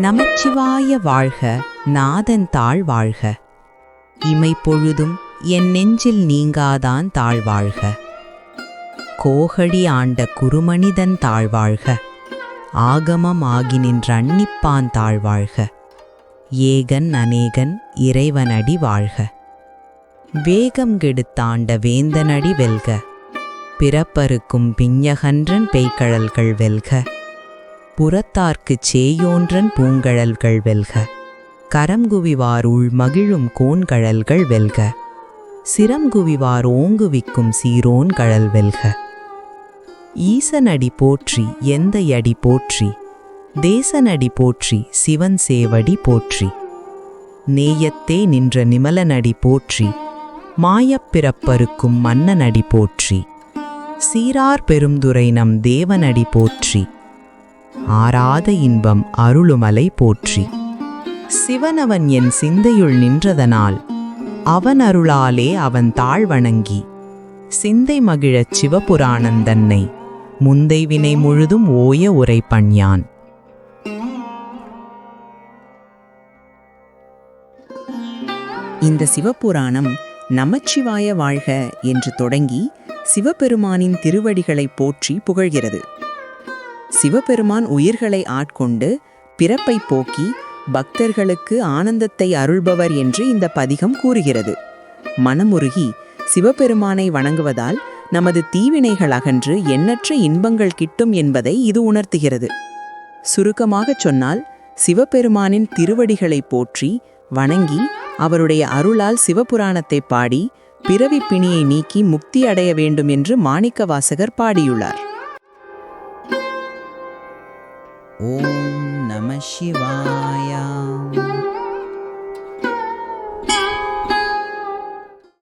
நமச்சிவாய வாழ்க நாதன் தாழ் வாழ்க. இமை பொழுதும் என் நெஞ்சில் நீங்காதான் தாழ்வாழ்க கோகடி ஆண்ட குருமனிதன் தாழ்வாழ்க ஆகமம் ஆகி நின்ற அன்னிப்பான் தாழ்வாழ்க ஏகன் அநேகன் இறைவனடி வாழ்க. வேகம் கெடுத்தாண்ட வேந்தனடி வெல்க. பிறப்பருக்கும் பிஞ்சகன்றன் பெய்கழல்கள் வெல்க. புறத்தார்க்குச் சேயோன்றன் பூங்கழல்கள் வெல்க. கரம்குவிவார் உள் மகிழும் கோன்கழல்கள் வெல்க. சிரம்குவிவார் ஓங்குவிக்கும் சீரோன் கழல் வெல்க. ஈசனடி போற்றி எந்த அடி போற்றி. தேசனடி போற்றி சிவன் சேவடி போற்றி. நேயத்தே நின்ற நிமலனடி போற்றி. மாயப்பிறப்பருக்கும் மன்னனடி போற்றி. சீரார் பெருந்துரை நம் தேவனடி போற்றி. ஆராத இன்பம் அருளுமலை போற்றி. சிவனவன் என் சிந்தையுள் நின்றதனால் அவன் அருளாலே அவன் தாழ் வணங்கி. சிந்தை மகிழச் சிவபுராணந்தன்னை முந்தை வினை முழுதும் ஓய உரை பண்யான் இந்த சிவபுராணம் நமச்சிவாய வாழ்க என்று தொடங்கி சிவபெருமானின் திருவடிகளைப் போற்றி புகழ்கிறது. சிவபெருமான் உயிர்களை ஆட்கொண்டு பிறப்பை போக்கி பக்தர்களுக்கு ஆனந்தத்தை அருள்பவர் என்று இந்த பதிகம் கூறுகிறது. மனமுருகி சிவபெருமானை வணங்குவதால் நமது தீவினைகள் அகன்று எண்ணற்ற இன்பங்கள் கிட்டும் என்பதை இது உணர்த்துகிறது. சுருக்கமாகச் சொன்னால் சிவபெருமானின் திருவடிகளை போற்றி வணங்கி அவருடைய அருளால் சிவபுராணத்தை பாடி பிறவிப் பிணியை நீக்கி முக்தி அடைய வேண்டும் என்று மாணிக்க வாசகர் பாடியுள்ளார். ॐ नमः शिवाय।